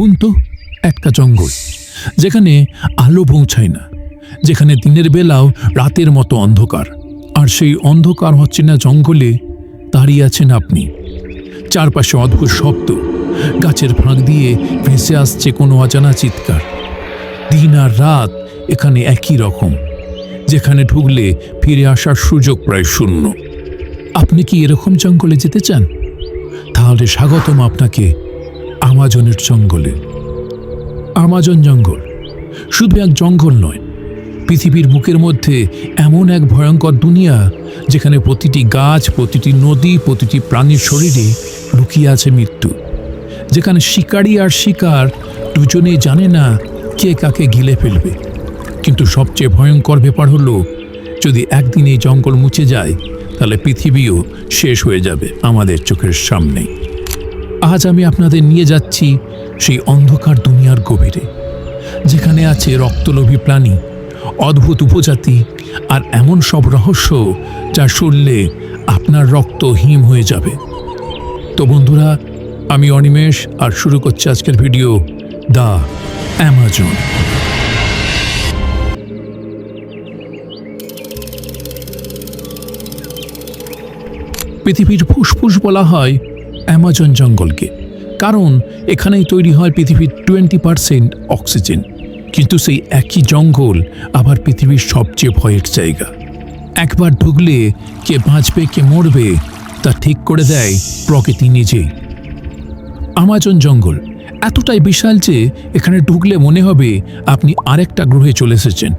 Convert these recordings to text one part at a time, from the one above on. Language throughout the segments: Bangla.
ভাবুন তো একটা জঙ্গল, যেখানে আলো পৌঁছায় না, যেখানে দিনের বেলাও রাতের মতো অন্ধকার। আর সেই অন্ধকার হচ্ছে না জঙ্গলে, দাঁড়িয়ে আছেন আপনি। চারপাশে অদ্ভুত শব্দ, গাছের ফাঁক দিয়ে ভেসে আসছে কোনো অজানা চিৎকার। দিন আর রাত এখানে একই রকম, যেখানে ঢুকলে ফিরে আসার সুযোগ প্রায় শূন্য। আপনি কি এরকম জঙ্গলে যেতে চান? তাহলে স্বাগতম আপনাকে আমাজনের জঙ্গলে। আমাজন জঙ্গল শুধু এক জঙ্গল নয়, পৃথিবীর বুকের মধ্যে এমন এক ভয়ঙ্কর দুনিয়া যেখানে প্রতিটি গাছ, প্রতিটি নদী, প্রতিটি প্রাণীর শরীরে লুকিয়ে আছে মৃত্যু। যেখানে শিকারী আর শিকার দুজনেই জানে না কে কাকে গিলে ফেলবে। কিন্তু সবচেয়ে ভয়ঙ্কর ব্যাপার হলো, যদি একদিন এই জঙ্গল মুছে যায়, তাহলে পৃথিবীও শেষ হয়ে যাবে আমাদের চোখের সামনেই আজ আমি আপনাদের নিয়ে যাচ্ছি সেই অন্ধকার দুনিয়ার গভীরে, যেখানে আছে রক্তলোভী প্রাণী, অদ্ভুত উপজাতি আর এমন সব রহস্য যা শুনলে আপনার রক্ত হিম হয়ে যাবে। তো বন্ধুরা, আমি অনিমেষ আর শুরু করছি আজকের ভিডিও দ্য অ্যামাজন। পৃথিবীর ফুসফুস বলা হয় অ্যামাজন জঙ্গলকে, কারণ এখানেই তৈরি হয় পৃথিবীর টোয়েন্টি পারসেন্ট অক্সিজেন। কিন্তু সেই একই জঙ্গল আবার পৃথিবীর সবচেয়ে ভয়ের জায়গা। একবার ঢুকলে কে বাঁচবে, কে মরবে, তা ঠিক করে দেয় প্রকৃতি নিজেই। আমাজন জঙ্গল, এতটাই বিশাল যে এখানে ঢুকলে মনে হবে আপনি আরেকটা গ্রহে চলে এসেছেন।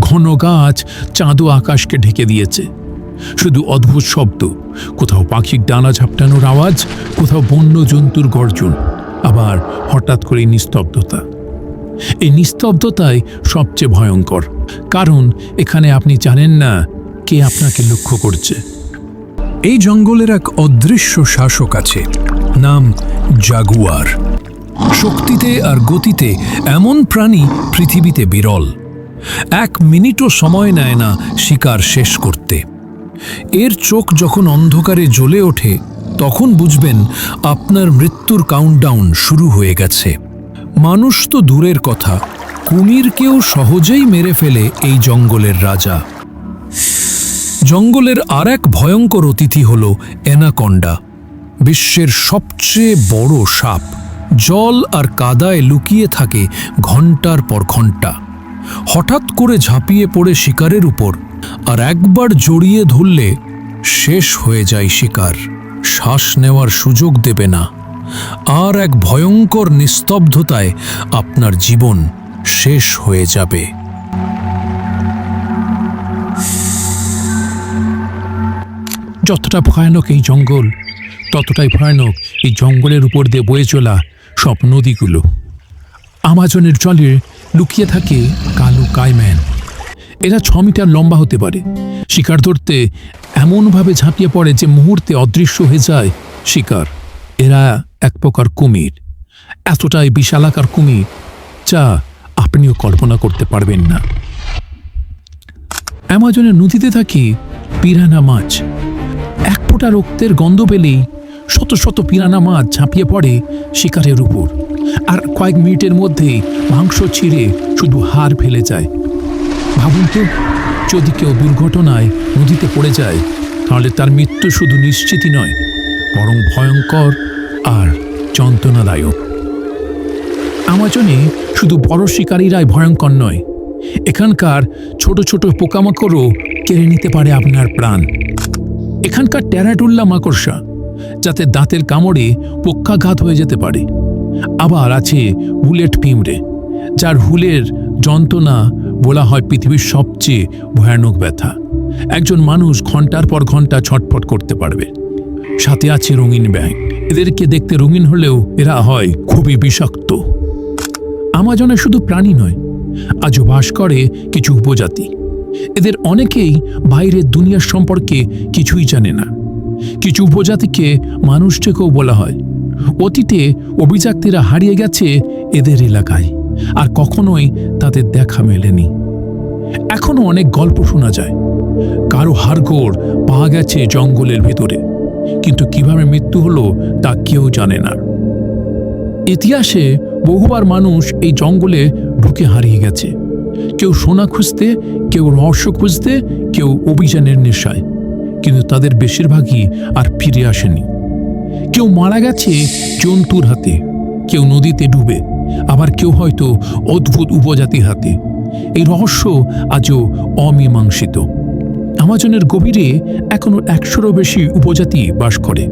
ঘন গাছ চাঁদো আকাশকে ঢেকে দিয়েছে। শুধু অদ্ভুত শব্দ, কোথাও পাখির ডানা ঝাপটানোর আওয়াজ, কোথাও বন্য জন্তুর গর্জন, আবার হঠাৎ করে নিস্তব্ধতা। এই নিস্তব্ধতাই সবচেয়ে ভয়ঙ্কর, কারণ এখানে আপনি জানেন না কে আপনাকে লক্ষ্য করছে। এই জঙ্গলের এক অদৃশ্য শাসক আছে, নাম জাগুয়ার। শক্তিতে আর গতিতে এমন প্রাণী পৃথিবীতে বিরল, এক মিনিটও সময় নেয় না শিকার শেষ করতে। এর চোখ যখন অন্ধকারে জ্বলে ওঠে, তখন বুঝবেন আপনার মৃত্যুর কাউন্টডাউন শুরু হয়ে গেছে। মানুষ তো দূরের কথা, কুমিরকেও সহজেই মেরে ফেলে এই জঙ্গলের রাজা। জঙ্গলের আর এক ভয়ঙ্কর অতিথি হল অ্যানাকন্ডা, বিশ্বের সবচেয়ে বড় সাপ। জল আর কাদায় লুকিয়ে থাকে ঘণ্টার পর ঘণ্টা। হঠাৎ করে ঝাঁপিয়ে পড়ে শিকারের উপর আর একবার জড়িয়ে ধরলে শেষ হয়ে যায় শিকার। শ্বাস নেওয়ার সুযোগ দেবে না। আর এক ভয়ঙ্কর নিস্তব্ধতায় আপনার জীবন শেষ হয়ে যাবে। যতটা ভয়ানক এই জঙ্গল, ততটাই ভয়ানক এই জঙ্গলের উপর দিয়ে বয়ে চলা সব নদীগুলো। আমাজনের জলে লুকিয়ে থাকে কালো কাইম্যান এরা ছ মিটার লম্বা হতে পারে। শিকার ধরতে এমনভাবে ঝাঁপিয়ে পড়ে যে মুহূর্তে অদৃশ্য হয়ে যায় শিকার। এরা এক প্রকার কুমির। এতটাই বিশালাকার কুমির যা আপনিও কল্পনা করতে পারবেন না। অ্যামাজনের নদীতে থাকে পিরানা মাছ। এক ফোঁটা রক্তের গন্ধ পেলেই শত শত পিরানা মাছ ঝাঁপিয়ে পড়ে শিকারের উপর। আর কয়েক মিনিটের মধ্যেই মাংস ছিঁড়ে শুধু হাড় ফেলে যায়। ভাবুন তো, যদি কেউ দুর্ঘটনায় নদীতে পড়ে যায়, তাহলে তার মৃত্যু শুধু নিশ্চিতই নয়, বরং ভয়ঙ্কর আর যন্ত্রণাদায়ক। আমাজনে শুধু বড় শিকারীরাই ভয়ঙ্কর নয়, এখানকার ছোট ছোট পোকামাকড়ও কেড়ে নিতে পারে আপনার প্রাণ। এখানকার ট্যারাটুল্লা মাকড়সা, যাতে দাঁতের কামড়ে পক্ষাঘাত হয়ে যেতে পারে। আবার আছে বুলেট পিমড়ে যার হুলের যন্ত্রণা বলা হয় পৃথিবীর সবচেয়ে ভয়ানক ব্যথা। একজন মানুষ ঘণ্টার পর ঘণ্টা ছটফট করতে পারবে। সাথে আছে রঙিন ব্যাং এদেরকে দেখতে রঙিন হলেও এরা হয় খুবই বিষাক্ত। আমাজনে শুধু প্রাণী নয়, আজও বাস করে কিছু উপজাতি। এদের অনেকেই বাইরের দুনিয়ার সম্পর্কে কিছুই জানে না। কিছু উপজাতিকে মানুষ থেকেও বলা হয় অতীতে অভিযাত্রীরা হারিয়ে গেছে এদের এলাকায়, আর কখনোই তাদের দেখা মেলেনি। এখনও অনেক গল্প শোনা যায়। কারও হাড়গোড় পাওয়া গেছে জঙ্গলের ভেতরে, কিন্তু কীভাবে মৃত্যু হলো তা কেউ জানে না। ইতিহাসে বহুবার মানুষ এই জঙ্গলে ঢুকে হারিয়ে গেছে। কেউ সোনা খুঁজতে, কেউ রহস্য খুঁজতে, কেউ অভিযানের নেশায়, কিন্তু তাদের বেশিরভাগই আর ফিরে আসেনি। কেউ মারা গেছে জন্তুর হাতে, কেউ নদীতে ডুবে, আবার কেউ হয়তো অদ্ভুত উপজাতির হাতে। এই রহস্য আজও অমীমাংসিত। আমাজনের গভীরে এখনও একশোরও বেশি উপজাতি বাস করে,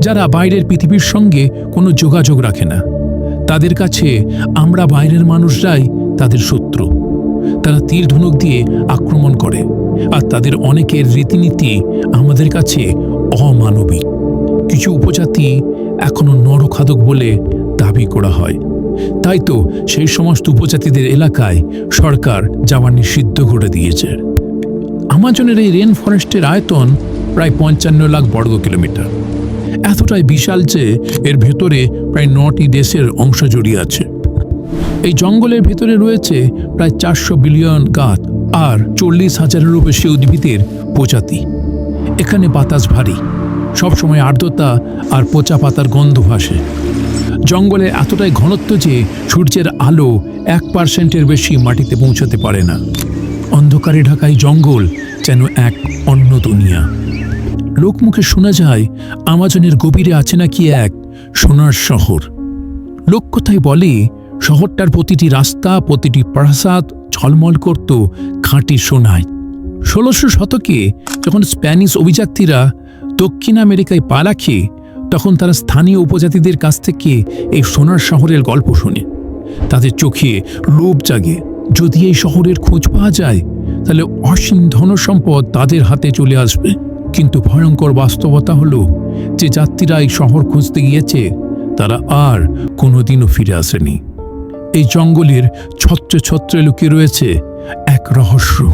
যারা বাইরের পৃথিবীর সঙ্গে কোনো যোগাযোগ রাখে না। তাদের কাছে আমরা বাইরের মানুষরাই তাদের শত্রু। তারা তীর ধনুক দিয়ে আক্রমণ করে, আর তাদের অনেকের রীতিনীতি আমাদের কাছে অমানবিক। কিছু উপজাতি এখনও নরখাদক বলে দাবি করা হয়। তাই তো সেই সমস্ত উপজাতিদের এলাকায় সরকার যাওয়া নিষিদ্ধ করে দিয়েছে। আমাজনের এই রেন ফরেস্টের আয়তন প্রায় পঞ্চান্ন লাখ বর্গ কিলোমিটার। এতটাই বিশাল যে এর ভেতরে প্রায় নটি দেশের অংশ জড়িয়ে আছে। এই জঙ্গলের ভেতরে রয়েছে প্রায় চারশো বিলিয়ন গাছ আর চল্লিশ হাজারেরও বেশি উদ্ভিদের প্রজাতি। এখানে বাতাস ভারী। সবসময় আর্দ্রতা আর পচা পাতার গন্ধ ভাসে। জঙ্গলে এতটাই ঘনত্ব যে সূর্যের আলো এক পার্সেন্টের বেশি মাটিতে পৌঁছাতে পারে না। অন্ধকারে ঢাকাই জঙ্গল যেন এক অন্য দুনিয়া। লোকমুখে শোনা যায়, আমাজনের গভীরে আছে নাকি এক সোনার শহর। লোককথায় বলে, শহরটার প্রতিটি রাস্তা, প্রতিটি প্রাসাদ ঝলমল করত খাঁটি সোনায়। ষোলোশো শতকে যখন স্প্যানিশ অভিযাত্রীরা দক্ষিণ আমেরিকায় পা রাখে তখন তারা স্থানীয় উপজাতিদের কাছ থেকে এই সোনার শহরের গল্প শোনে। তাদের চোখে লোভ জাগে। যদি এই শহরের খোঁজ পাওয়া যায়, তাহলে অসীম ধনসম্পদ তাদের হাতে চলে আসবে। কিন্তু ভয়ঙ্কর বাস্তবতা হলো যে যাত্রীরা এই শহর খুঁজতে গিয়েছে, তারা আর কোনোদিনও ফিরে আসেনি। এই জঙ্গলের ছত্রে ছত্রে লুকিয়ে রয়েছে এক রহস্য।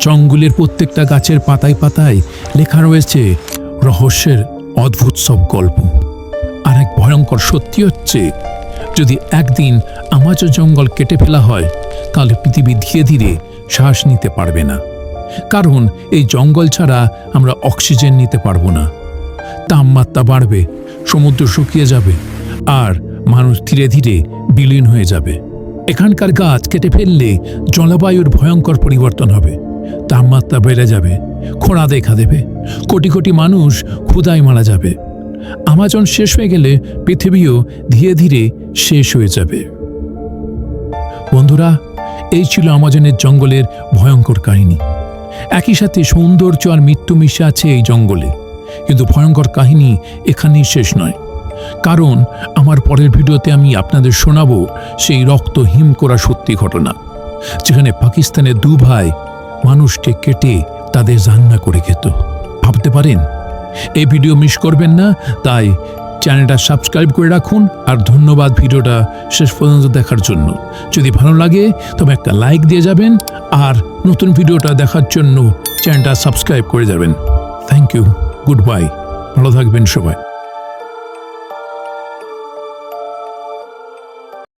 জঙ্গলের প্রত্যেকটা গাছের পাতায় পাতায় লেখা রয়েছে রহস্যের অদ্ভুত সব গল্প। আর এক ভয়ঙ্কর সত্যি হচ্ছে, যদি একদিন আমাজন জঙ্গল কেটে ফেলা হয়, তাহলে পৃথিবী ধীরে ধীরে শ্বাস নিতে পারবে না। কারণ এই জঙ্গল ছাড়া আমরা অক্সিজেন নিতে পারব না। তাপমাত্রা বাড়বে, সমুদ্র শুকিয়ে যাবে, আর মানুষ ধীরে ধীরে বিলীন হয়ে যাবে। এখানকার গাছ কেটে ফেললে জলবায়ুর ভয়ঙ্কর পরিবর্তন হবে। তাপমাত্রা বেড়ে যাবে, খোঁড়া দেখা দেবে, কোটি কোটি মানুষ ক্ষুদায় মারা যাবে। আমাজন শেষ হয়ে গেলে পৃথিবীও ধীরে ধীরে শেষ হয়ে যাবে। বন্ধুরা, এই ছিল আমাজনের জঙ্গলের ভয়ঙ্কর কাহিনী। একই সাথে সৌন্দর্য আর মৃত্যু মিশে আছে এই জঙ্গলে। কিন্তু ভয়ঙ্কর কাহিনী এখানেই শেষ নয়। কারণ আমার পরের ভিডিওতে আমি আপনাদের শোনাবো সেই রক্ত হিম করা সত্যি ঘটনা, যেখানে পাকিস্তানের দু ভাই মানুষকে কেটে তাদের জান্না করে খেত। ভাবতে পারেন? এই ভিডিও মিস করবেন না, তাই চ্যানেলটা সাবস্ক্রাইব করে রাখুন আর ধন্যবাদ ভিডিওটা শেষ পর্যন্ত দেখার জন্য। যদি ভালো লাগে, তবে একটা লাইক দিয়ে যাবেন আর নতুন ভিডিওটা দেখার জন্য চ্যানেলটা সাবস্ক্রাইব করে যাবেন। থ্যাংক ইউ গুড বাই ভালো থাকবেন সবাই।